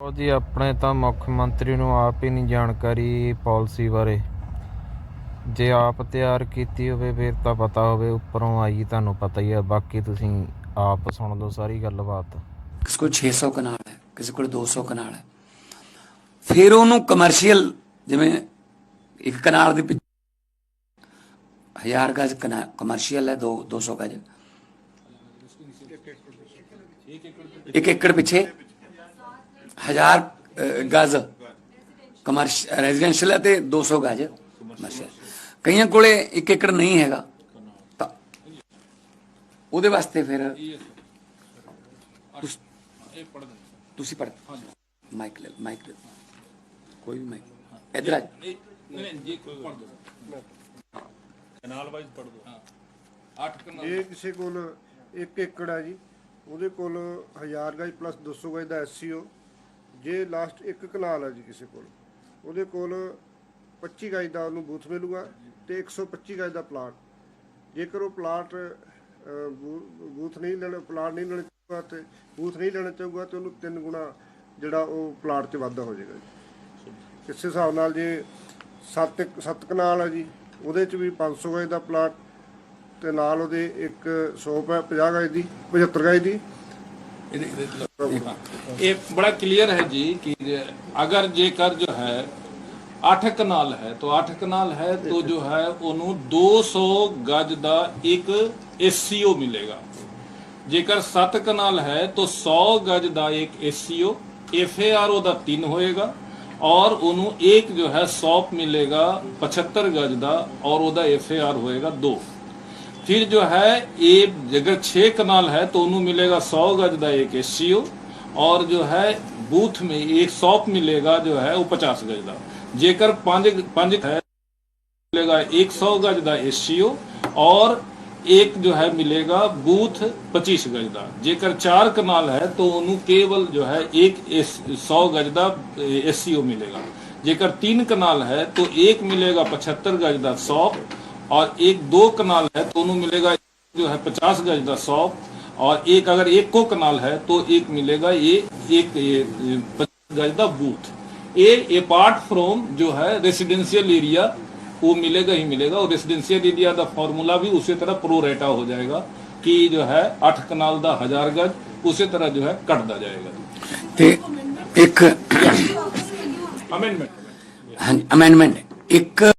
ਉਹ ਜੀ, ਆਪਣੇ ਤਾਂ ਮੁੱਖ ਮੰਤਰੀ ਨੂੰ ਆਪ ਹੀ ਨਹੀਂ ਜਾਣਕਾਰੀ ਪਾਲਿਸੀ ਬਾਰੇ। ਜੇ ਆਪ ਤਿਆਰ ਕੀਤੀ ਹੋਵੇ, ਫਿਰ ਤਾਂ ਪਤਾ ਹੋਵੇ, ਉੱਪਰੋਂ ਆਈ ਤੁਹਾਨੂੰ ਪਤਾ ਹੀ ਆ। ਬਾਕੀ ਤੁਸੀਂ ਆਪ ਸੁਣ ਲਓ ਸਾਰੀ ਗੱਲਬਾਤ। ਕਿਸੇ ਕੋਲ 600 ਕਨਾਲ ਹੈ, ਕਿਸੇ ਕੋਲ 200 ਕਨਾਲ ਹੈ। ਫਿਰ ਉਹਨੂੰ ਕਮਰਸ਼ੀਅਲ ਜਿਵੇਂ ਇੱਕ ਕਨਾਲ ਦੇ ਪਿੱਛੇ ਹਜ਼ਾਰ ਗਜ ਕਮਰਸ਼ੀਅਲ ਹੈ, ਦੋ 200 ਗਜ। ਇੱਕ ਏਕੜ ਪਿੱਛੇ। ਹਜ਼ਾਰ ਗਜ। ਕਮਰਸ਼ੀਅਲ ਰੈਜ਼ੀਡੈਂਸ਼ੀਅਲ ਹੈ ਤੇ 200 ਗਜ। ਕਮਰਸ਼ੀਅਲ ਕਈਆਂ ਕੋਲੇ ਇੱਕ ਏਕੜ ਨਹੀਂ ਹੈਗਾ। ਤਾਂ ਉਹਦੇ ਵਾਸਤੇ ਫਿਰ ਤੁਸੀਂ ਪੜ੍ਹ ਮਾਈਕ ਲੈ ਮਾਈਕ ਲੈ ਕੋਈ ਵੀ ਮਾਈਕ। ਇਧਰ ਆ। ਕਨਾਲ ਵਾਈਜ਼ ਪੜ ਦੋ। ਕਿਸੇ ਕੋਲ 1 ਏਕੜ ਹੈ ਜੀ। ਉਹਦੇ ਕੋਲ 1000 ਗਜ ਪਲੱਸ 200 ਗਜ ਦਾ ਐਸਸੀਓ ਜੇ ਲਾਸਟ ਇੱਕ ਕਨਾਲ ਹੈ ਜੀ ਕਿਸੇ ਕੋਲ, ਉਹਦੇ ਕੋਲ 25 ਗਜ ਦਾ ਉਹਨੂੰ ਬੂਥ ਮਿਲੂਗਾ ਤੇ 125 ਗਜ ਦਾ ਪਲਾਟ। ਜੇਕਰ ਉਹ ਪਲਾਟ ਬੂ- ਬੂਥ ਨਹੀਂ ਲੈਣਾ, ਪਲਾਟ ਨਹੀਂ ਲੈਣਾ ਚਾਹੂਗਾ ਤੇ ਬੂਥ ਨਹੀਂ ਲੈਣਾ ਚਾਹੂਗਾ ਤੇ ਉਹਨੂੰ ਤਿੰਨ ਗੁਣਾ ਜਿਹੜਾ ਉਹ ਪਲਾਟ 'ਚ ਵਾਧਾ ਹੋ ਜਾਏਗਾ ਜੀ। ਇਸੇ ਹਿਸਾਬ ਨਾਲ ਜੇ 7 7 ਕਨਾਲ ਹੈ ਜੀ, ਉਹਦੇ 'ਚ ਵੀ 500 ਗਜ ਦਾ ਪਲਾਟ ਤੇ ਨਾਲ ਉਹਦੇ ਇੱਕ 100 50 ਗਜ ਦੀ 75 ਗਜ ਦੀ ये बड़ा क्लियर है जी कि अगर जेकर जो है ਅੱਠ ਕਨਾਲ ਹੈ तो ਅੱਠ ਕਨਾਲ ਹੈ तो जो है ਉਹਨੂੰ 200 ਗਜ ਦਾ ਇੱਕ ਐਸਸੀਓ ਮਿਲੇਗਾ ਜੇਕਰ 7 ਕਨਾਲ ਹੈ तो 100 ਗਜ ਦਾ ਇੱਕ ਐਸਸੀਓ ਐਫਏਆਰ ਉਹਦਾ 3 ਹੋਏਗਾ ਔਰ ਉਹਨੂੰ ਇੱਕ ਜੋ ਹੈ ਸੌਪ ਮਿਲੇਗਾ 75 ਗਜ ਦਾ ਔਰ ਉਹਦਾ ਐਫਏਆਰ ਹੋਏਗਾ 2 फिर जो है ये अगर छह कनाल है तो उन्हें मिलेगा सौ गज का एक एससीओ और जो है बूथ में एक सौप मिलेगा जो है वो पचास गज का जेकर पांच पांच है मिलेगा एक सौ गज का एससीओ और एक जो है मिलेगा बूथ पच्चीस गज का जेकर चार कनाल है तो उन्हें केवल जो है एक सौ गज का एससीओ मिलेगा जेकर तीन कनाल है तो एक मिलेगा पचहत्तर गज का सौप और एक दो कनाल है दोनों मिलेगा जो है पचास गज का सौ और एक अगर एक को कनाल है तो एक मिलेगा ये एक पचास गज का बूथ। ए अपार्ट फ्रॉम जो है रेसिडेंशियल एरिया वो मिलेगा ही मिलेगा और रेसिडेंशियल एरिया का फॉर्मूला भी उसी तरह प्रोरेटा हो जाएगा कि जो है अठ कनाल का हज़ार गज उसी तरह जो है कटता जाएगा। ते एक अमेंडमेंट अमेंडमेंट हाँ एक